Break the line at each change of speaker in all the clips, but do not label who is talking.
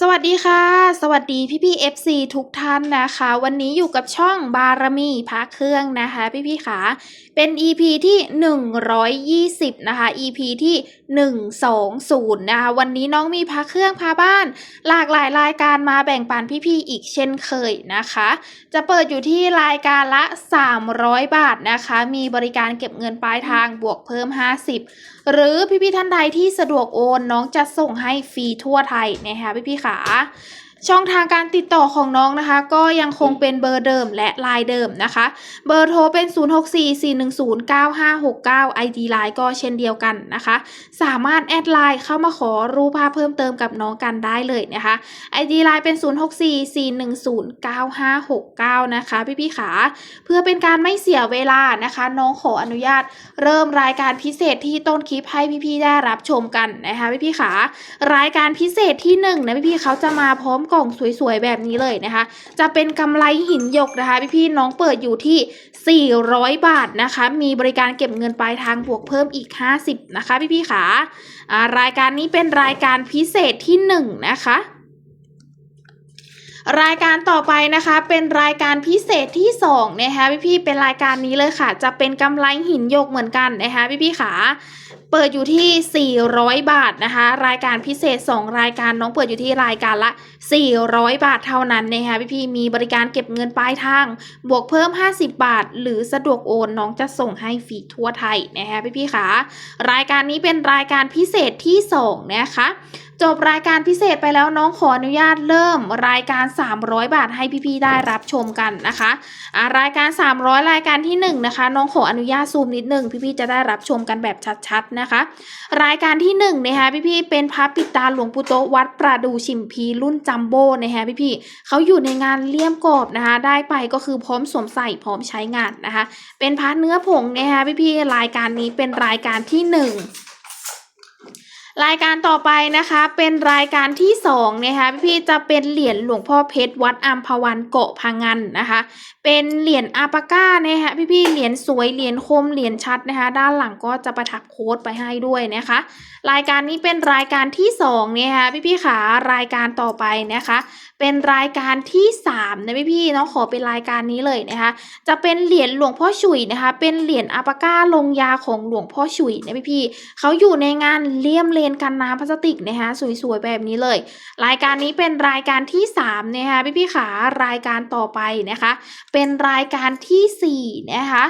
สวัสดีค่ะ สวัสดีพี่พี่ FC ทุกท่านนะคะ วันนี้อยู่กับช่องบารมีพักเครื่องนะคะ พี่พี่ขาเป็น EP ที่ 120 นะคะ EP ที่120 นะคะ วันนี้น้องมีพาเครื่องพาบ้าน หลากหลายรายการมาแบ่งปันพี่ๆอีกเช่นเคยนะคะ จะเปิดอยู่ที่รายการละ 300 บาทนะคะ มีบริการเก็บเงินปลายทางบวกเพิ่ม 50 หรือพี่ๆท่านใดที่สะดวกโอนน้องจะส่งให้ฟรีทั่วไทยนะคะพี่ๆขา ช่องทางการติดต่อของน้องนะคะ ก็ยังคงเป็นเบอร์เดิมและไลน์เดิมนะคะ เบอร์โทรเป็น 0644109569 ID ไลน์ก็เช่นเดียวกันนะคะ สามารถแอดไลน์เข้ามาขอรูปภาพเพิ่มเติมกับน้องกันได้เลยนะคะ ID ไลน์เป็น 0644109569 นะคะ พี่พี่ขาเพื่อเป็นการไม่เสียเวลานะคะ น้องขออนุญาตเริ่มรายการพิเศษที่ต้นคลิปให้พี่พี่ได้รับชมกันนะคะพี่พี่ขารายการพิเศษที่1นะพี่พี่เขาจะมาพร้อมกล่องสวยๆ แบบนี้เลยนะคะ จะเป็นกำไรหินหยกนะคะพี่พี่ๆน้องเปิดอยู่ที่ 400 บาทนะคะ มีบริการเก็บเงินปลายทางบวกเพิ่มอีก 50 นะคะพี่พี่ๆขารายการนี้เป็นรายการพิเศษที่ 1 นะคะรายการต่อไปนะคะเป็นรายการพิเศษที่2นะคะพี่พี่ๆเป็นรายการนี้เลยค่ะ จะเป็นกำไรหินหยกเหมือนกันนะคะพี่พี่ๆขา เปิดอยู่ที่ 400 บาทนะคะ รายการพิเศษ 2 รายการน้องเปิดอยู่ที่รายการละ 400 บาทเท่านั้นนะคะพี่พี่มีบริการเก็บเงินปลายทาง บวกเพิ่ม 50 บาท หรือสะดวกโอนน้องจะส่งให้ฟรีทั่วไทยนะคะพี่พี่ขารายการนี้เป็นรายการพิเศษที่ 2 นะคะจบรายการพิเศษไปแล้วน้องขออนุญาตเริ่มรายการ 300 บาทให้พี่ๆได้รับชมกันนะคะอ่ารายการ 300 รายการที่ 1 นะคะ น้องขออนุญาตซูมนิดหนึ่งพี่ๆจะได้รับชมกันแบบชัดๆนะคะ รายการที่1นะคะพี่ๆเป็นพระปิดตาหลวงปู่โตวัดประดูชิมพีรุ่นจัมโบ้นะคะพี่ๆเขาอยู่ในงานเลี่ยมกรอบนะคะ ได้ไปก็คือพร้อมสวมใส่พร้อมใช้งานนะคะ เป็นพระเนื้อผงนะคะพี่ๆรายการนี้เป็นรายการที่หนึ่ง รายการต่อไปนะคะเป็นรายการที่สองนะคะพี่ๆจะเป็นเหรียญหลวงพ่อเพชรวัดอัมพวันเกาะพังงันนะคะ เป็นเหรียญอาปาก้านะคะพี่ๆเหรียญสวยเหรียญคมเหรียญชัดนะคะด้านหลังก็จะประทับโค้ดไปให้ด้วยนะคะ รายการนี้เป็นรายการที่สองนะคะพี่ๆขารายการต่อไปนะคะ เป็นรายการที่สามนะพี่ๆเนาะขอเป็นรายการนี้เลยนะคะ จะเป็นเหรียญหลวงพ่อฉุยนะคะ เป็นเหรียญอาปาก้าลงยาของหลวงพ่อฉุยนะพี่ๆเขาอยู่ในงานเลี่ยมเลนกันน้ำพลาสติกนะคะสวยๆแบบนี้เลย รายการนี้เป็นรายการที่3นะคะพี่ๆขารายการต่อไปนะคะเป็นรายการที่ 4 นะคะ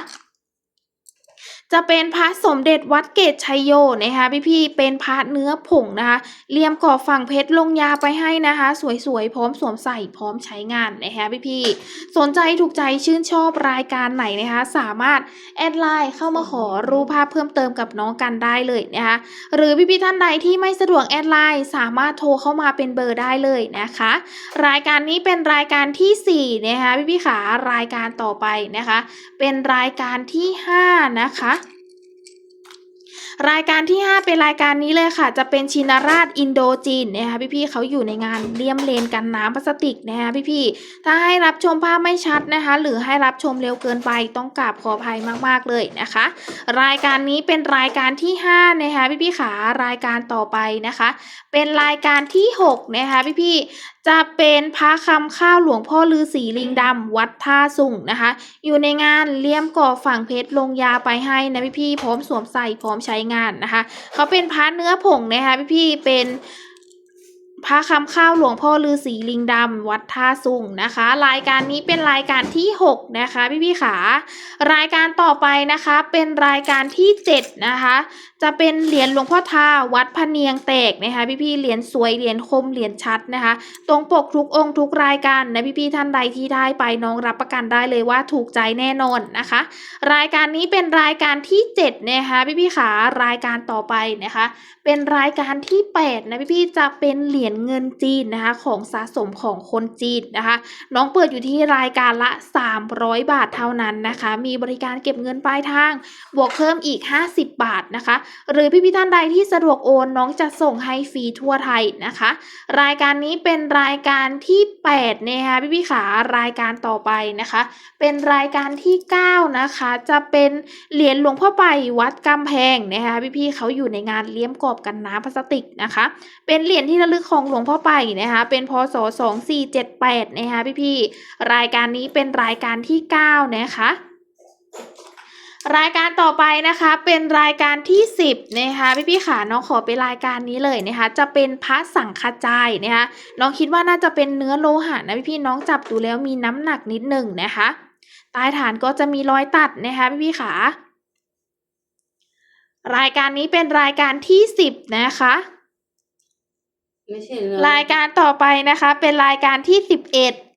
จะเป็นพระสมเด็จวัดเกตชัยโยนะคะพี่ๆเป็นพระเนื้อผงนะคะเลี่ยมกรอบฝั่งเพชรลงยาไปให้นะคะ สวยๆ พร้อมสวมใส่พร้อมใช้งานนะคะพี่ๆสนใจถูกใจชื่นชอบรายการไหนนะคะ สามารถแอดไลน์เข้ามาขอรูปภาพเพิ่มเติมกับน้องกันได้เลยนะคะหรือพี่ๆท่านใดที่ไม่สะดวกแอดไลน์สามารถโทรเข้ามาเป็นเบอร์ได้เลยนะคะ รายการนี้เป็นรายการที่4นะคะพี่ๆขารายการต่อไปนะคะ เป็นรายการที่ 5 นะคะ รายการที่ 5 เป็นรายการนี้เลยค่ะ จะเป็นชินราชอินโดจีนนะคะพี่ๆเขาอยู่ในงานเลี่ยมเลนกันน้ำพลาสติกนะคะพี่ๆถ้าให้รับชมภาพไม่ชัดนะคะ หรือให้รับชมเร็วเกินไปต้องกราบขออภัยมากๆเลยนะคะ รายการนี้เป็นรายการที่5นะคะพี่ๆขารายการต่อไปนะคะ เป็นรายการที่6นะคะพี่ๆ จะเป็นพระคำข้าวหลวงพ่อลือศีลิงดำวัดท่าสุงนะคะ อยู่ในงานเลี่ยมก่อฝั่งเพชรลงยาไปให้นะพี่ๆพร้อมสวมใส่พร้อมใช้งานนะคะ เขาเป็นพระเนื้อผงนะคะพี่ๆเป็น พระคำข้าวหลวงพ่อลือศีลิงดำวัดท่าสุงนะคะ รายการนี้เป็นรายการที่ 6 นะคะ พี่พี่ขารายการต่อไปนะคะ เป็นรายการที่ 7 นะคะ จะเป็นเหรียญหลวงพ่อทาวัดพะเนียงแตกนะคะ พี่พี่เหรียญสวยเหรียญคมเหรียญชัดนะคะ ตรงปกทุกองค์ทุกรายการนะพี่พี่ท่านใดที่ได้ไปน้องรับประกันได้เลยว่าถูกใจแน่นอนนะคะ รายการนี้เป็นรายการที่ 7 นะคะพี่พี่ขารายการต่อไปนะคะ เป็นรายการที่ 8 นะพี่ๆจะเป็นเหรียญเงินจีนนะคะของสะสมของคนจีนนะคะ น้องเปิดอยู่ที่รายการละ 300 บาทเท่านั้นนะคะ มีบริการเก็บเงินปลายทาง บวกเพิ่มอีก 50 บาทนะคะ หรือพี่พี่ท่านใดที่สะดวกโอนน้องจะส่งให้ฟรีทั่วไทยนะคะ รายการนี้เป็นรายการที่8นะคะพี่พี่ขารายการต่อไปนะคะ เป็นรายการที่ 9 นะคะ จะเป็นเหรียญหลวงพ่อไปวัดกำแพงนะคะพี่ๆเขาอยู่ในงานเลี้ยมกรอบกันน้ำพลาสติกนะคะ เป็นเหรียญที่ระลึกของหลวงพ่อไปนะคะเป็นพศ 2478นะคะพี่ๆรายการนี้เป็นรายการที่9นะคะรายการต่อไปนะคะเป็นรายการที่ 10นะคะพี่พี่ๆค่ะน้องขอเป็นรายการนี้เลยนะคะจะเป็นพระสังฆจายนะคะน้องคิดว่าน่าจะเป็นเนื้อโลหะนะพี่พี่น้องจับดูแล้วมีน้ำหนักนิดหนึ่งนะคะใต้ฐานก็จะมีรอยตัดนะคะพี่พี่ๆค่ะรายการนี้เป็นรายการที่ 10นะคะ
ไม่ใช่เนื้อ
รายการต่อไปนะคะ เป็นรายการที่11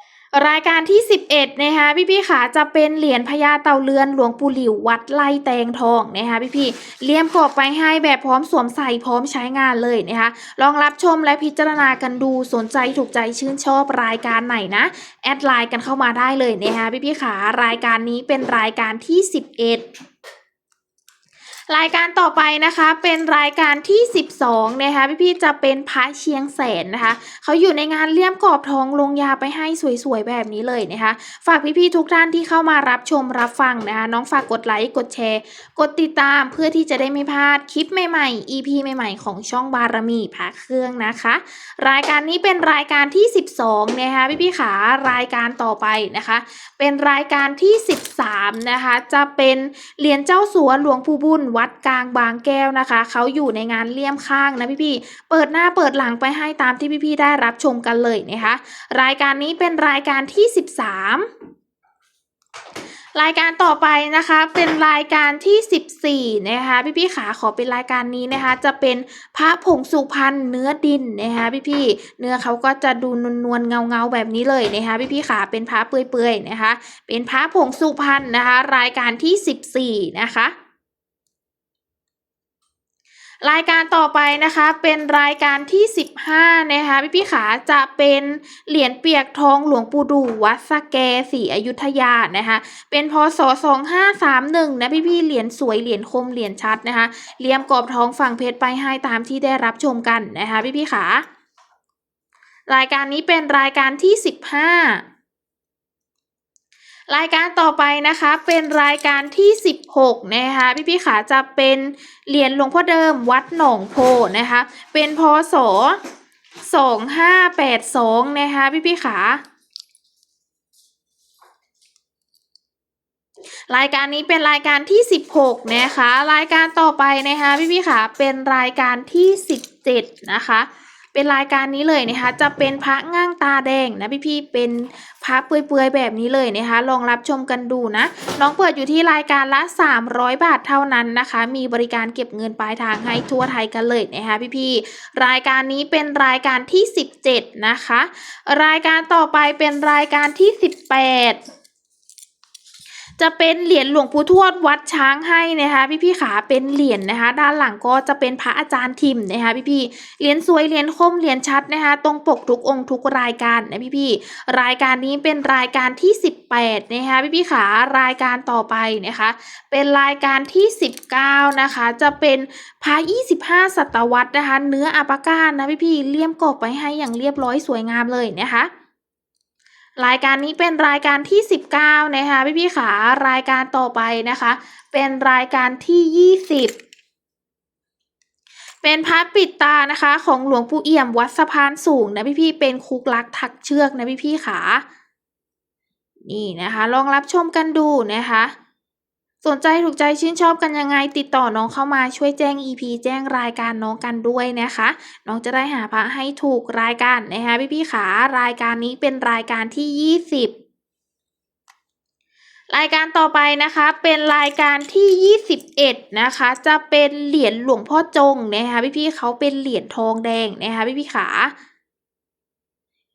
รายการที่11นะคะพี่พี่ขาจะเป็นเหรียญพญาเต่าเรือนหลวงปู่หลิววัดไล่แตงทองนะคะพี่พี่เลี่ยมขอบไปให้แบบพร้อมสวมใส่พร้อมใช้งานเลยนะคะลองรับชมและพิจารณากันดูสนใจถูกใจชื่นชอบรายการไหนนะแอดไลน์กันเข้ามาได้เลยนะคะพี่พี่ขารายการนี้เป็นรายการที่11 รายการต่อไปนะคะเป็นรายการที่ 12 นะคะพี่ๆจะเป็นพระเชียงแสนนะคะเขาอยู่ในงานเลี่ยมกรอบทองลงยาไปให้สวยๆแบบนี้เลยนะคะฝากพี่ๆทุกท่านที่เข้ามารับชมรับฟังนะคะน้องฝากกดไลค์กดแชร์ กดติดตามเพื่อที่จะได้ไม่พลาดคลิปใหม่ๆ EP ใหม่ๆ ของช่องบารมีพระเครื่องนะคะ รายการนี้เป็นรายการที่ 12 นะคะพี่ๆขารายการต่อไปนะคะ เป็นรายการที่ 13 นะคะจะเป็นเหรียญเจ้าสัวหลวงปู่บุญวััดกลางบางแก้วนะคะ เขาอยู่ในงานเลี่ยมข้างนะพี่ๆ เปิดหน้าเปิดหลังไปให้ตามที่พี่ๆ ได้รับชมกันเลยนะคะ รายการนี้เป็นรายการที่ 13รายการต่อไปนะคะเป็นรายการที่ 14 นะคะพี่ๆขาขอเป็นรายการนี้นะคะ จะเป็นพระผงสุพรรณเนื้อดินนะคะพี่ๆเนื้อเขาก็จะดูนวลๆเงาแบบนี้เลยนะคะพี่ๆขาเป็นพระเปื่อยๆนะคะ เป็นพระผงสุพรรณนะคะ รายการที่ 14 นะคะ รายการต่อไปนะคะเป็นรายการที่ 15 นะคะพี่พี่ขาจะเป็นเหรียญเปียกทองหลวงปู่ดูวัดสะแกศรีอยุธยานะคะเป็นพศ 2531 นะพี่พี่เหรียญสวยเหรียญคมเหรียญชัดนะคะเลี่ยมกรอบทองฝั่งเพชรไปให้ตามที่ได้รับชมกันนะคะพี่พี่ขารายการนี้เป็นรายการที่ 15 รายการต่อไปนะคะเป็นรายการที่ 16 นะคะพี่พี่ขาจะเป็นเหรียญหลวงพ่อเดิมวัดหนองโพนะคะเป็นพศ2582นะคะพี่พี่ขารายการนี้เป็นรายการที่ 16 นะคะ รายการต่อไปนะคะพี่พี่ขาเป็นรายการที่ 17 นะคะ เป็นรายการนี้เลยนะคะ จะเป็นพระง่างตาแดงนะพี่ๆเป็นพระเปื่อยๆแบบนี้เลยนะคะ ลองรับชมกันดูนะ น้องเปิดอยู่ที่รายการละ 300 บาทเท่านั้นนะคะ มีบริการเก็บเงินปลายทางให้ทั่วไทยกันเลยนะคะพี่ๆรายการนี้เป็นรายการที่ 17 นะคะ รายการต่อไปเป็นรายการที่ 18 จะเป็นเหรียญหลวงปู่ทวดวัดช้างให้นะคะพี่พี่ขาเป็นเหรียญนะคะ ด้านหลังก็จะเป็นพระอาจารย์ทิมนะคะพี่พี่เหรียญสวยเหรียญคมเหรียญชัดนะคะตรงปกทุกองค์ทุกรายการนะพี่พี่รายการนี้เป็นรายการที่ 18นะคะพี่พี่ขารายการต่อไปนะคะ เป็นรายการที่ 19 นะคะ จะเป็นพระ25 ศตวรรษนะคะ เนื้ออัปาก้านนะพี่พี่เลี่ยมกรอบไปให้อย่างเรียบร้อยสวยงามเลยนะคะ รายการนี้เป็นรายการที่ 19 นะคะพี่พี่ขารายการต่อไปนะคะ เป็นรายการที่ 20 เป็นพระปิดตานะคะ ของหลวงปู่เอี่ยมวัดสะพานสูงนะพี่พี่เป็นคุกลักถักเชือกนะพี่พี่ขานี่นะคะ ลองรับชมกันดูนะคะ สนใจถูกใจชื่นชอบกันยังไงติดต่อน้องเข้ามาช่วยแจ้ง EP แจ้งรายการน้องกันด้วยนะคะ น้องจะได้หาพระให้ถูกรายการนะคะพี่พี่ขารายการนี้เป็นรายการที่ 20รายการต่อไปนะคะเป็นรายการที่ 21 นะคะ จะเป็นเหรียญหลวงพ่อจงนะคะพี่พี่ๆเขาเป็นเหรียญทองแดงนะคะพี่พี่ๆขา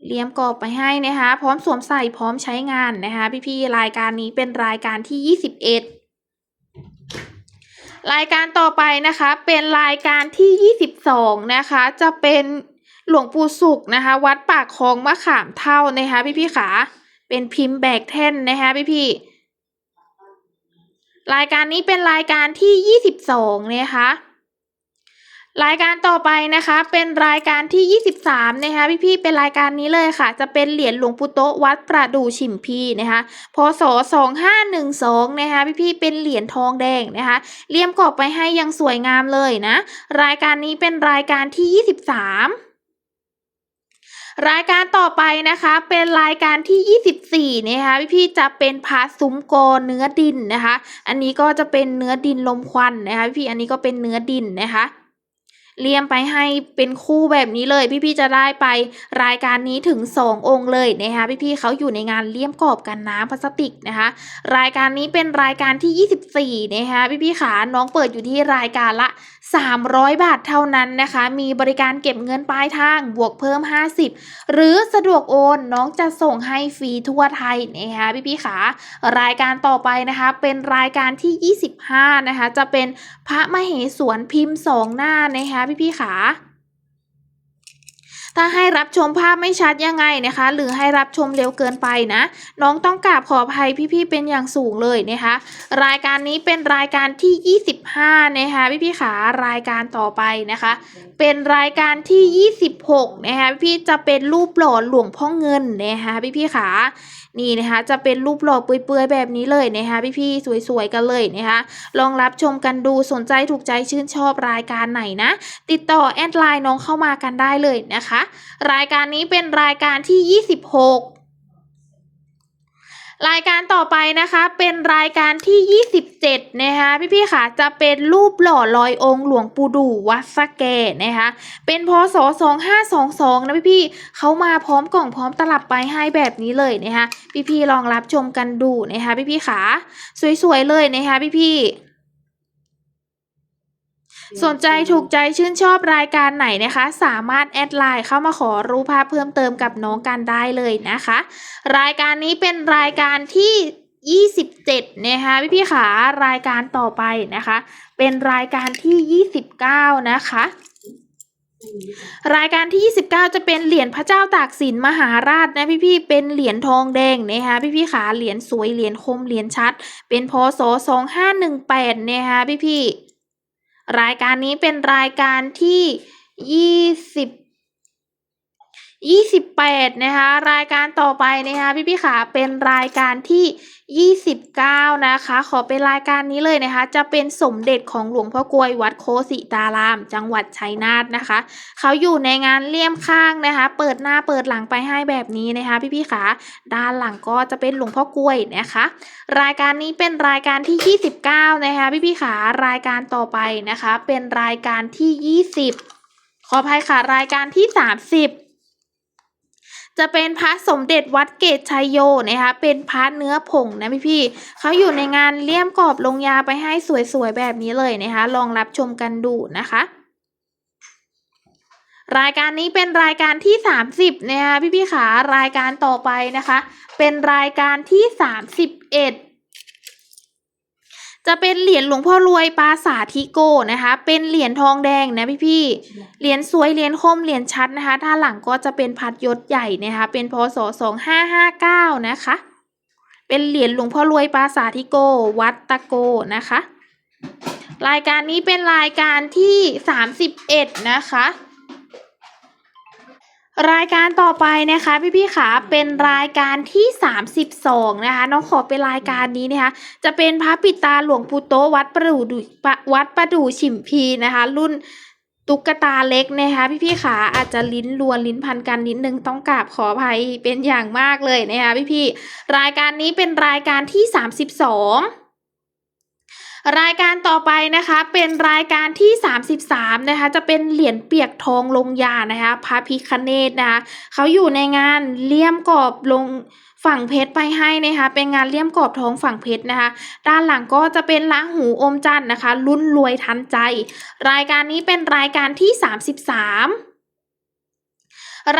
เลี่ยมกรอบไปให้นะคะ พร้อมสวมใส่พร้อมใช้งานนะคะ พี่พี่ๆรายการนี้เป็นรายการที่ 21 รายการต่อไปนะคะ เป็นรายการที่ 22 นะคะ จะเป็นหลวงปู่สุขนะคะ วัดปากคลองมะขามเท่านะคะพี่พี่ขาเป็นพิมพ์แบกแท่นนะคะพี่พี่รายการนี้เป็นรายการที่ 22 นะคะ รายการต่อไปนะคะเป็นรายการที่ 23 นะคะพี่พี่ๆเป็นรายการนี้เลยค่ะ จะเป็นเหรียญหลวงปู่โตวัดประดู่ฉิมพีนะคะพศ2512นะคะพี่พี่ๆเป็นเหรียญทองแดงนะคะเลี่ยมกรอบไปให้ยังสวยงามเลยนะ รายการนี้เป็นรายการที่ 23รายการต่อไปนะคะเป็นรายการที่ 24นะคะพี่ๆจะเป็นพาซุ้มโกเนื้อดินนะคะ อันนี้ก็จะเป็นเนื้อดินลมควันนะคะพี่ๆอันนี้ก็เป็นเนื้อดินนะคะ เลี่ยมไปให้เป็นคู่แบบนี้เลย พี่ๆจะได้ไปรายการนี้ถึง 2 องค์เลยนะคะพี่ๆเขาอยู่ในงานเลี่ยมกรอบกันน้ำพลาสติกนะคะ รายการนี้เป็นรายการที่ 24นะคะพี่ๆขาน้องเปิดอยู่ที่รายการละ 300 บาทเท่านั้นนะคะ มีบริการเก็บเงินปลายทางบวกเพิ่ม 50 หรือสะดวกโอนน้องจะส่งให้ฟรีทั่วไทยนะคะพี่พี่ขารายการต่อไปนะคะเป็นรายการที่ 25 นะคะ จะเป็นพระมเหสวนพิมพ์สองหน้านะคะพี่พี่ขา ถ้าให้รับชมภาพไม่ชัดยังไงนะคะ หรือให้รับชมเร็วเกินไปนะ น้องต้องกราบขออภัยพี่ๆเป็นอย่างสูงเลยนะคะ รายการนี้เป็นรายการที่ 25 นะคะพี่ๆขารายการต่อไปนะคะ เป็นรายการที่ 26 นะคะพี่ๆจะเป็นรูปหล่อหลวงพ่อเงินนะคะพี่ๆขา นี่นะคะจะเป็นรูปหล่อเปื่อยๆแบบนี้เลยนะคะพี่ๆสวยๆกันเลยนะคะลองรับชมกันดูสนใจถูกใจชื่นชอบรายการไหนนะ ติดต่อแอดไลน์น้องเข้ามากันได้เลยนะคะ รายการนี้เป็นรายการที่ 26 รายการต่อไปนะคะเป็นรายการที่ 27 นะคะพี่ๆค่ะจะเป็นรูปหล่อลอยองค์หลวงปู่ดูวัดสะเกนะคะเป็นพศ 2522 นะพี่ๆเขามาพร้อมกล่องพร้อมตลับไปให้แบบนี้เลยนะคะพี่ๆลองรับชมกันดูนะคะพี่ๆค่ะสวยๆเลยนะคะพี่ๆ สนใจถูกใจชื่นชอบรายการไหนนะคะ สามารถแอดไลน์เข้ามาขอรูปภาพเพิ่มเติมกับน้องกันได้เลยนะคะ รายการนี้เป็นรายการที่ 27 นะคะพี่พี่ๆขารายการต่อไปนะคะ เป็นรายการที่ 29 นะคะรายการที่ 29 จะเป็นเหรียญพระเจ้าตากสินมหาราชนะพี่ๆ เป็นเหรียญทองแดงนะคะพี่ๆขาเหรียญสวยเหรียญคมเหรียญชัด เป็นพศ2518นะคะพี่ๆ รายการนี้เป็นรายการที่ยี่สิบ ยี่สิบแปดนะคะ รายการต่อไปนะคะพี่พี่ขาเป็นรายการที่ยี่สิบเก้านะคะ ขอเป็นรายการนี้เลยนะคะ จะเป็นสมเด็จของหลวงพ่อกลวยวัดโคสิตาราม จังหวัดชัยนาทนะคะ เขาอยู่ในงานเลี่ยมข้างนะคะ เปิดหน้าเปิดหลังไปให้แบบนี้นะคะ พี่พี่ขาด้านหลังก็จะเป็นหลวงพ่อกลวยนะคะ รายการนี้เป็นรายการที่ 29 นะคะพี่พี่ขารายการต่อไปนะคะ เป็นรายการที่ 20 ขออภัยค่ะรายการที่ 30 จะเป็นพระสมเด็จวัดเกตชัยโยนะคะเป็นพระเนื้อผงนะพี่พี่เขาอยู่ในงานเลี่ยมกรอบลงยาไปให้สวยๆแบบนี้เลยนะคะลองรับชมกันดูนะคะรายการนี้เป็นรายการที่ 30 นะคะพี่พี่ขารายการต่อไปนะคะ เป็นรายการที่ 31 จะเป็นเหรียญหลวงพ่อรวยปราสาททิโกนะคะ เป็นเหรียญทองแดงนะพี่พี่ๆเหรียญสวยเหรียญคมเหรียญชัดนะคะ ด้านหลังก็จะเป็นพัดยศใหญ่นะคะ เป็นพศ2559นะคะ เป็นเหรียญหลวงพ่อรวยปราสาททิโก วัดตะโกนะคะ รายการนี้เป็นรายการที่31นะคะ รายการต่อไปนะคะพี่พี่ๆขาเป็นรายการที่ 32 นะคะน้องขอเป็นรายการนี้นะคะจะเป็นพระปิตาหลวงปู่โตวัดประดูดุวัดประดู่ฉิมพีนะคะ รุ่นตุ๊กตาเล็กนะคะพี่พี่ๆขาอาจจะลิ้นรวนลิ้นพันกันนิดนึงต้องกราบขออภัยเป็นอย่างมากเลยนะคะพี่พี่ๆรายการนี้เป็นรายการที่ 32 รายการต่อไปนะคะเป็นรายการที่ 33นะคะจะเป็นเหรียญเปียกทองลงยานะคะพระพิคเนตนะคะเขาอยู่ในงานเลี่ยมกรอบลงฝั่งเพชรไปให้นะคะเป็นงานเลี่ยมกรอบทองฝั่งเพชรนะคะ ด้านหลังก็จะเป็นล้างหูอมจันทร์นะคะรุ่นรวยทันใจ รายการนี้เป็นรายการที่ 33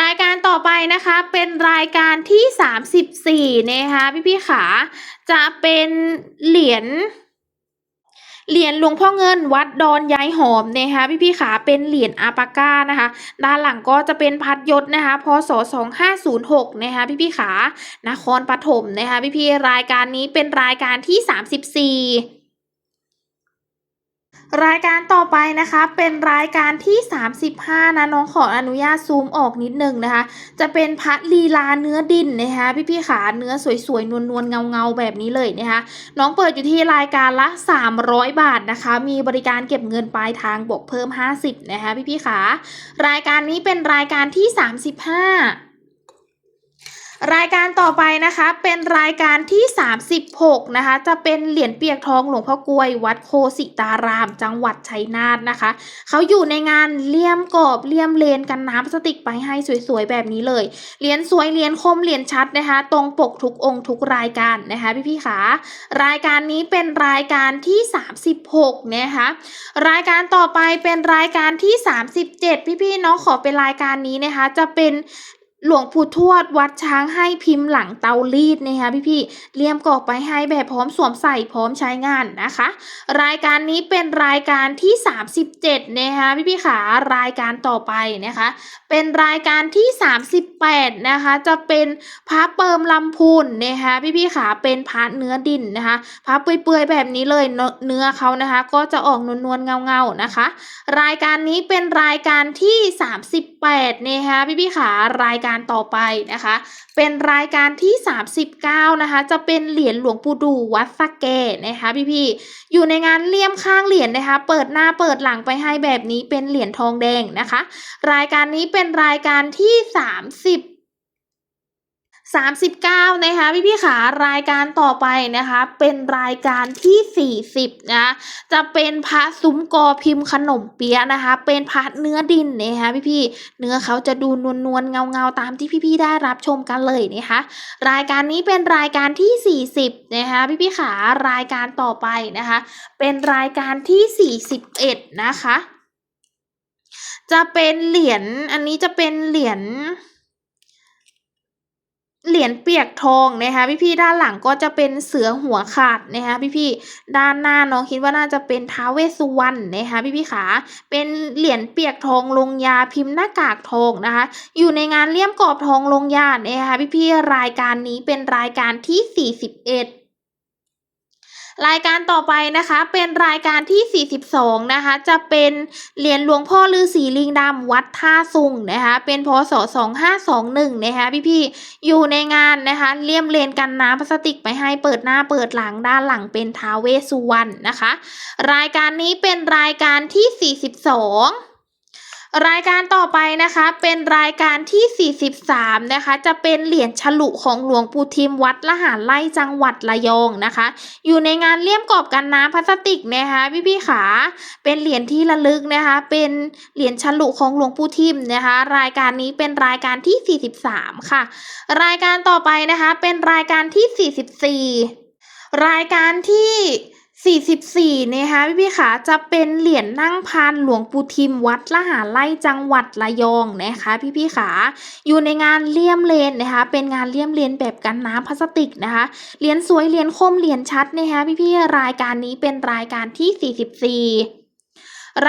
รายการต่อไปนะคะเป็นรายการที่ 34นะคะพี่ๆขาจะเป็นเหรียญ เหรียญหลวงพ่อเงินวัดดอนยายหอมนะคะพี่พี่ๆขาเป็นเหรียญอาปาก้านะคะ ด้านหลังก็จะเป็นพัดยศนะคะพศ2506นะคะพี่พี่ๆขานครปฐมนะคะพี่พี่ๆรายการนี้เป็นรายการที่ 34 รายการต่อไปนะคะเป็นรายการที่ 35 นะน้องขออนุญาตซูมออกนิดนึงนะคะ จะเป็นพระลีลาเนื้อดินนะคะพี่พี่ๆขาเนื้อสวยๆ นวลๆเงาๆ แบบนี้เลยนะคะ น้องเปิดอยู่ที่รายการละ 300 บาทนะคะ มีบริการเก็บเงินปลายทางบวกเพิ่ม 50 นะคะพี่พี่ๆขารายการนี้เป็นรายการที่ 35 รายการต่อไปนะคะเป็นรายการที่ 36 นะคะ จะเป็นเหรียญเปียกทองหลวงพ่อกวย วัดโคสิตาราม จังหวัดชัยนาทนะคะ เขาอยู่ในงานเลี่ยมกรอบเลี่ยมเลนกันน้ำพลาสติกไปให้สวยๆ แบบนี้เลยเหรียญสวยเหรียญคมเหรียญชัดนะคะ ตรงปกทุกองค์ทุกรายการนะคะพี่ๆขารายการนี้เป็นรายการที่ 36 นะคะรายการต่อไปเป็นรายการที่ 37 พี่ๆน้องขอเป็นรายการนี้นะคะจะเป็น หลวงปู่ทวดวัดช้างให้พิมพ์หลังเตารีดนะคะพี่ๆเลี่ยมกอกไปให้แบบพร้อมสวมใส่พร้อมใช้งานนะคะ รายการนี้เป็นรายการที่ 37นะคะพี่ๆขารายการต่อไปนะคะ เป็นรายการที่ 38นะคะจะเป็นพระเปิมลำพูนนะคะพี่ๆขาเป็นพระเนื้อดินนะคะพระเปื่อยๆแบบนี้เลยเนอะเนื้อเขานะคะ ก็จะออกนวลๆเงาๆนะคะ รายการนี้เป็นรายการที่ 38 นะคะพี่พี่ขารายการต่อไปนะคะ เป็นรายการที่ 39นะคะ จะเป็นเหรียญหลวงปู่ดูวัดสะแกนะคะพี่พี่อยู่ในงานเลี่ยมข้างเหรียญนะคะ เปิดหน้าเปิดหลังไปให้แบบนี้เป็นเหรียญทองแดงนะคะ รายการนี้เป็นรายการที่ 30 39 นะคะพี่พี่ขารายการต่อไปนะคะ เป็นรายการที่ 40 นะ จะเป็นพระซุ้มกอพิมพ์ขนมเปี๊ยะนะคะ เป็นพระเนื้อดินนะคะพี่พี่เนื้อเขาจะดูนวลนวลๆเงาเงาๆตามที่พี่พี่ได้รับชมกันเลยนะคะ รายการนี้เป็นรายการที่ 40 นะคะพี่พี่ขารายการต่อไปนะคะ เป็นรายการที่ 41 นะคะ จะเป็นเหรียญอันนี้จะเป็นเหรียญ เหรียญเปียกทองนะคะพี่ๆด้านหลังก็จะเป็นเสือหัวขาดนะคะพี่ๆด้านหน้าน้องคิดว่าน่าจะเป็นท้าวเวสสุวรรณนะคะพี่ๆขาเป็นเหรียญเปียกทองลงยาพิมพ์หน้ากากทองนะคะ อยู่ในงานเลี่ยมกรอบทองลงยานะคะพี่ๆรายการนี้เป็นรายการที่ 41 รายการต่อไปนะคะเป็นรายการที่ 42 นะคะ จะเป็นเหรียญหลวงพ่อฤาษีลิงดำวัดท่าซุงนะคะ เป็นพศ 2521 นะคะพี่ๆอยู่ในงานนะคะเลี่ยมเลนกันน้ำพลาสติกไปให้เปิดหน้าเปิดหลังด้านหลังเป็นท้าเวสสุวรรณนะคะ รายการนี้เป็นรายการที่ 42 รายการต่อไปนะคะเป็นรายการที่ 43 นะคะ จะเป็นเหรียญฉลุของหลวงปู่ทิมวัดละหารไล่จังหวัดระยองนะคะ อยู่ในงานเลี่ยมกรอบกันน้ำพลาสติกนะคะพี่ๆขาเป็นเหรียญที่ระลึกนะคะ เป็นเหรียญฉลุของหลวงปู่ทิมนะคะ รายการนี้เป็นรายการที่ 43 ค่ะ รายการต่อไปนะคะเป็นรายการที่ 44 รายการที่ 44นะคะพี่พี่ขาจะเป็นเหรียญนั่งพานหลวงปู่ทิมวัดละหาไล่จังหวัดระยองนะคะพี่พี่ขาอยู่ในงานเลี่ยมเลนนะคะเป็นงานเลี่ยมเลนแบบกันน้ำพลาสติกนะคะเหรียญสวยเหรียญคมเหรียญชัดนะคะพี่พี่รายการนี้เป็นรายการที่ 44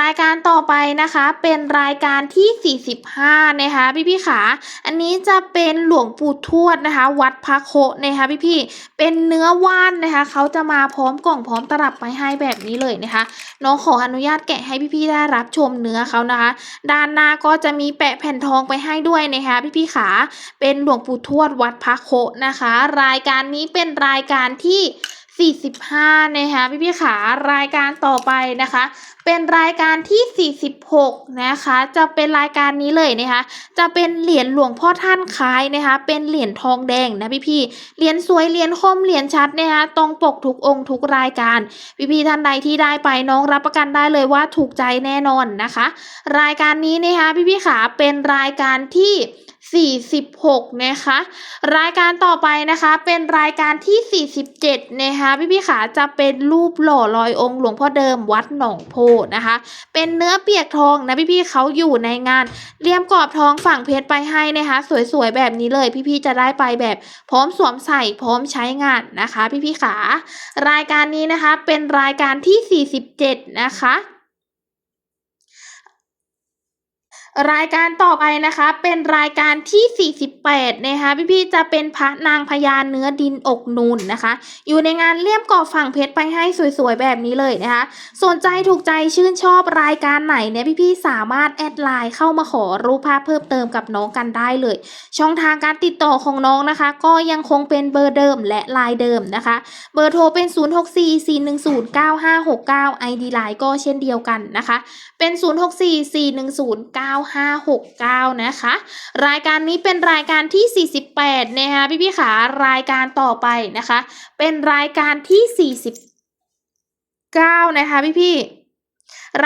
รายการต่อไปนะคะเป็นรายการที่ 45 นะคะพี่ๆขาอันนี้จะเป็นหลวงปู่ทวดนะคะ วัดพระโคนะคะพี่ๆเป็นเนื้อว่านนะคะเขาจะมาพร้อมกล่องพร้อมตลับไปให้แบบนี้เลยนะคะน้องขออนุญาตแกะให้พี่ๆได้รับชมเนื้อเขานะคะ ด้านหน้าก็จะมีแปะแผ่นทองไปให้ด้วยนะคะพี่ๆขาเป็นหลวงปู่ทวดวัดพระโคนะคะ รายการนี้เป็นรายการที่ 45 นะคะพี่ๆขารายการต่อไปนะคะ เป็นรายการที่ 46 นะคะ จะเป็นรายการนี้เลยนะคะ จะเป็นเหรียญหลวงพ่อท่านคล้ายนะคะ เป็นเหรียญทองแดงนะพี่ๆเหรียญสวยเหรียญคมเหรียญชัดนะคะตรงปกทุกองค์ทุกรายการ พี่ๆท่านใดที่ได้ไปน้องรับประกันได้เลยว่าถูกใจแน่นอนนะคะ รายการนี้นะคะพี่ๆขาเป็นรายการที่ 46 นะคะ รายการต่อไปนะคะเป็นรายการที่ 47 นะคะพี่พี่ขาจะเป็นรูปหล่อลอยองค์หลวงพ่อเดิมวัดหนองโพนะคะ เป็นเนื้อเปียกทองนะพี่พี่เขาอยู่ในงานเลี่ยมกรอบทองฝั่งเพชรไปให้นะคะ สวยๆแบบนี้เลยพี่พี่จะได้ไปแบบพร้อมสวมใส่พร้อมใช้งานนะคะ พี่พี่ขารายการนี้นะคะเป็นรายการที่ 47 นะคะ รายการต่อไปนะคะเป็นรายการที่ 48 นะคะพี่ๆจะเป็นพระนางพญาเนื้อดินอกนูนนะคะ อยู่ในงานเลี่ยมก่อฝั่งเพชรไปให้สวยๆแบบนี้เลยนะคะ สนใจถูกใจชื่นชอบรายการไหนเนี่ยพี่ๆสามารถแอดไลน์เข้ามาขอรูปภาพเพิ่มเติมกับน้องกันได้เลย ช่องทางการติดต่อของน้องนะคะ ก็ยังคงเป็นเบอร์เดิมและไลน์เดิมนะคะ เบอร์โทรเป็น 0644109569 ID ไลน์ก็เช่นเดียวกันนะคะ เป็น9569 นะคะ รายการนี้เป็นรายการที่ 48 นะคะพี่พี่ขารายการต่อไปนะคะ เป็นรายการที่ 49 นะคะพี่พี่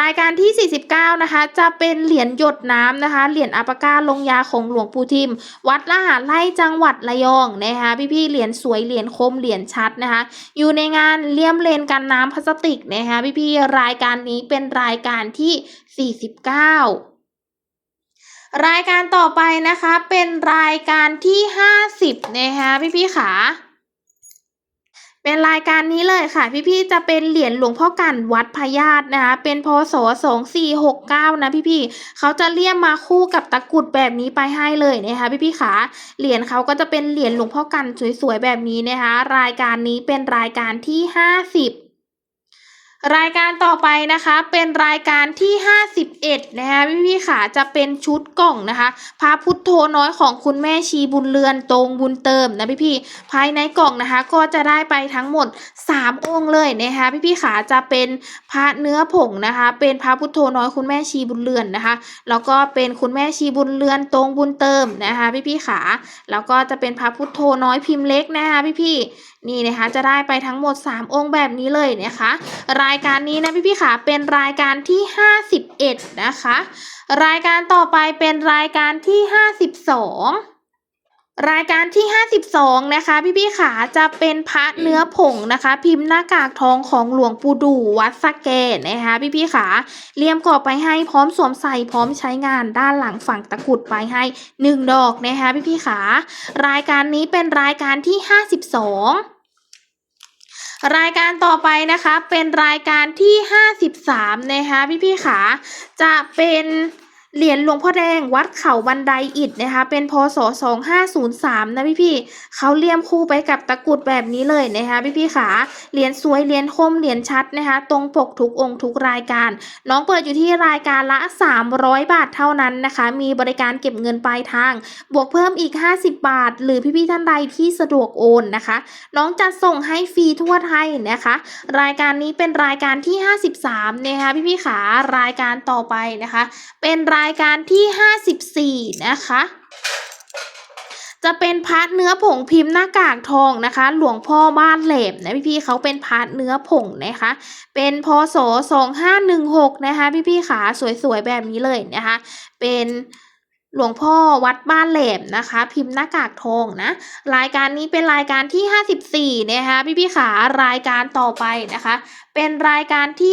รายการที่ 49 นะคะ จะเป็นเหรียญหยดน้ำนะคะ เหรียญอัปกาลงยาของหลวงปู่ทิม วัดละหาไร่จังหวัดระยองนะคะพี่พี่ๆ เหรียญสวย เหรียญคม เหรียญชัดนะคะ อยู่ในงานเลี่ยมเลนกันน้ำพลาสติกนะคะ พี่พี่ๆรายการนี้เป็นรายการที่ 49 รายการต่อไปนะคะเป็นรายการที่50นะคะพี่พี่ๆขาเป็นรายการนี้เลยค่ะ พี่พี่ๆจะเป็นเหรียญหลวงพ่อกันวัดพญาตนะคะเป็นพศ2469นะพี่พี่ๆเขาจะเลี่ยมมาคู่กับตะกรุดแบบนี้ไปให้เลยนะคะพี่พี่ๆขาเหรียญเขาก็จะเป็นเหรียญหลวงพ่อกันสวยๆแบบนี้นะคะรายการนี้เป็นรายการที่50 รายการต่อไปนะคะเป็นรายการที่ 51 นะคะพี่พี่ๆค่ะจะเป็นชุดกล่องนะคะพระพุทโธน้อยของคุณแม่ชีบุญเรือนตรงบุญเติมนะพี่พี่ๆภายในกล่องนะคะ ก็จะได้ไปทั้งหมด 3 องค์เลยนะคะพี่พี่ๆค่ะจะเป็นพระเนื้อผงนะคะ เป็นพระพุทโธน้อยคุณแม่ชีบุญเรือนนะคะแล้วก็เป็นคุณแม่ชีบุญเรือนตรงบุญเติมนะคะพี่พี่ๆค่ะแล้วก็จะเป็นพระพุทโธน้อยพิมพ์เล็กนะคะพี่พี่ๆนี่นะคะจะได้ไปทั้งหมด 3 องค์แบบนี้เลยนะคะรายายการนี้นะพี่พี่ๆค่ะเป็นรายการที่ 51 นะคะ รายการต่อไปเป็นรายการที่ 52 รายการที่ 52 นะคะ พี่พี่ๆค่ะจะเป็นพระเนื้อผงนะคะ พิมพ์หน้ากากทองของหลวงปู่ดูวัดสะเกดนะคะพี่พี่ๆค่ะเลี่ยมกรอบไปให้พร้อมสวมใส่พร้อมใช้งานด้านหลังฝั่งตะกุดไปให้ 1 ดอกนะคะพี่พี่ๆค่ะรายการนี้เป็นรายการที่ 52 รายการต่อไปนะคะเป็นรายการที่ 53 นะคะพี่พี่ๆขาจะเป็น เหรียญหลวงพ่อแดงวัดเขาบันไดอิฐนะคะ เป็นพศ 2503 นะพี่พี่เขาเลี่ยมคู่ไปกับตะกรุดแบบนี้เลยนะคะพี่พี่ขาเหรียญสวยเหรียญคมเหรียญชัดนะคะ ตรงปกทุกองค์ทุกรายการ น้องเปิดอยู่ที่รายการละ 300 บาทเท่านั้นนะคะ มีบริการเก็บเงินปลายทาง บวกเพิ่มอีก 50 บาท หรือพี่ๆท่านใดที่สะดวกโอนนะคะ น้องจะส่งให้ฟรีทั่วไทยนะคะ รายการนี้เป็นรายการที่ 53 นะคะพี่ๆขารายการต่อไปนะคะ เป็นรายการที่ 54 นะคะ จะเป็นพาร์ทเนื้อผงพิมพ์หน้ากากทองนะคะ หลวงพ่อบ้านแหลมนะพี่ๆเขาเป็นพาร์ทเนื้อผงนะคะ เป็นพศ2516 นะคะ พี่ๆขาสวยๆแบบนี้เลยนะคะ เป็น หลวงพ่อวัดบ้านแหลมนะคะ พิมพ์หน้ากากทองนะ รายการนี้เป็นรายการที่ 54 นะคะพี่พี่ขารายการต่อไปนะคะ เป็นรายการที่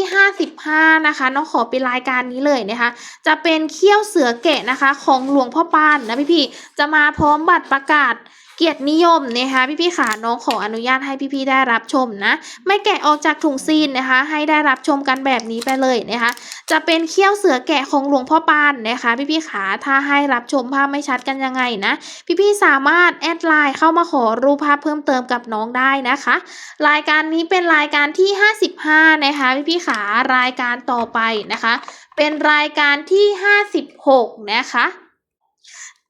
55 นะคะน้องขอเป็นรายการนี้เลยนะคะ จะเป็นเขี้ยวเสือแกะนะคะ ของหลวงพ่อปานนะพี่พี่จะมาพร้อมบัตรประกาศ เกียรตินิยมนะคะพี่ๆขาน้องขออนุญาตให้พี่ๆได้รับชมนะ ไม่แกะออกจากถุงซีนนะคะ ให้ได้รับชมกันแบบนี้ไปเลยนะคะ จะเป็นเขี้ยวเสือแกะของหลวงพ่อปานนะคะ พี่ๆขาถ้าให้รับชมภาพไม่ชัดกันยังไงนะ พี่ๆสามารถแอดไลน์เข้ามาขอรูปภาพเพิ่มเติมกับน้องได้นะคะ รายการนี้เป็นรายการที่ 55 นะคะพี่ๆขารายการต่อไปนะคะ เป็นรายการที่ 56 นะคะ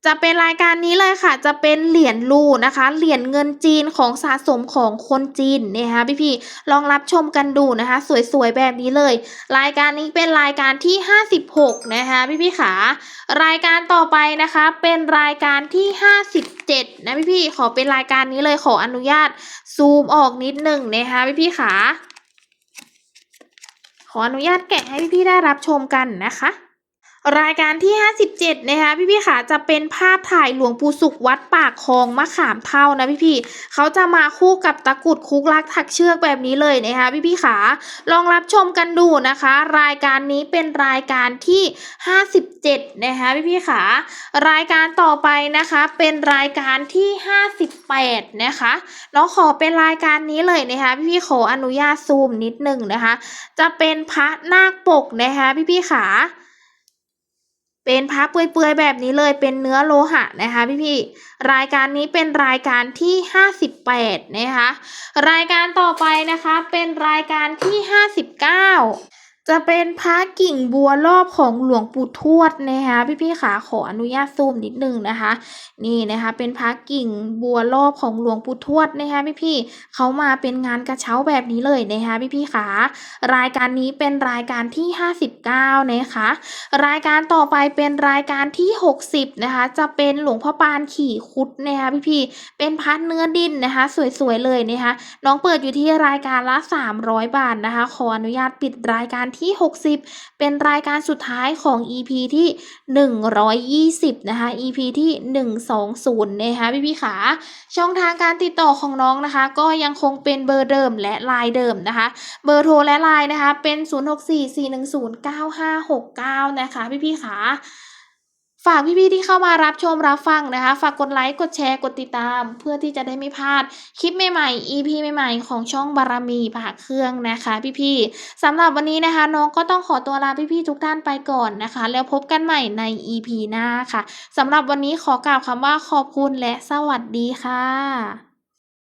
จะเป็นรายการนี้เลยค่ะ จะเป็นเหรียญรูนะคะ เหรียญเงินจีนของสะสมของคนจีนนะคะพี่ๆลองรับชมกันดูนะคะ สวยๆแบบนี้เลย รายการนี้เป็นรายการที่ 56 นะคะพี่ๆขารายการต่อไปนะคะ เป็นรายการที่ 57 นะพี่ๆขอเป็นรายการนี้เลยขออนุญาตซูมออกนิดหนึ่งนะคะพี่ๆขาขออนุญาตแกะให้พี่ๆได้รับชมกันนะคะ รายการที่ 57 นะคะพี่ๆค่ะจะเป็นภาพถ่ายหลวงปู่สุขวัดปากคลองมะขามเท่านะพี่ๆเขาจะมาคู่กับตะกรุดคุกลักถักเชือกแบบนี้เลยนะคะพี่ๆค่ะลองรับชมกันดูนะคะ รายการนี้เป็นรายการที่ 57 นะคะพี่ๆค่ะรายการต่อไปนะคะเป็นรายการที่ 58 นะคะน้องขอเป็นรายการนี้เลยนะคะพี่ๆขออนุญาตซูมนิดหนึ่งนะคะ จะเป็นพระนาคปกนะคะพี่ๆขา เป็นพระเปื่อยๆแบบนี้เลยเป็นเนื้อโลหะนะคะพี่ๆรายการนี้เป็นรายการที่ 58นะคะรายการต่อไปนะคะเป็นรายการที่ 59 จะเป็นพระกิ่งบัวรอบของหลวงปู่ทวดนะคะพี่ๆขาขออนุญาตซูมนิดนึงนะคะ นี่นะคะเป็นพระกิ่งบัวรอบของหลวงปู่ทวดนะคะพี่ๆเขามาเป็นงานกระเช้าแบบนี้เลยนะคะพี่ๆขารายการนี้เป็นรายการที่ 59นะคะรายการต่อไปเป็นรายการที่ 60นะคะจะเป็นหลวงพ่อปานขี่คุดนะคะพี่ๆเป็นพัดเนื้อดินนะคะสวยๆเลยนะคะน้องเปิดอยู่ที่รายการละ 300 บาทนะคะขออนุญาตปิดรายการที่ 60 เป็นรายการสุดท้ายของ EP ที่ 120 นะคะ EP ที่ 120 นะคะพี่พี่ขา ช่องทางการติดต่อของน้องนะคะ ก็ยังคงเป็นเบอร์เดิมและไลน์เดิมนะคะ เบอร์โทรและไลน์นะคะ เป็น 0644109569 นะคะพี่พี่ขา ฝากพี่ๆที่เข้ามารับชมรับฟังนะคะ ฝากกดไลค์ กดแชร์ กดติดตาม เพื่อที่จะได้ไม่พลาดคลิปใหม่ๆ EP ใหม่ๆ ของช่องบารมีปากเครื่องนะคะ พี่ๆสำหรับวันนี้นะคะ น้องก็ต้องขอตัวลาพี่ๆทุกท่านไปก่อนนะคะ แล้วพบกันใหม่ใน EP หน้าค่ะสำหรับวันนี้ขอกล่าวคำว่าขอบคุณและสวัสดีค่ะ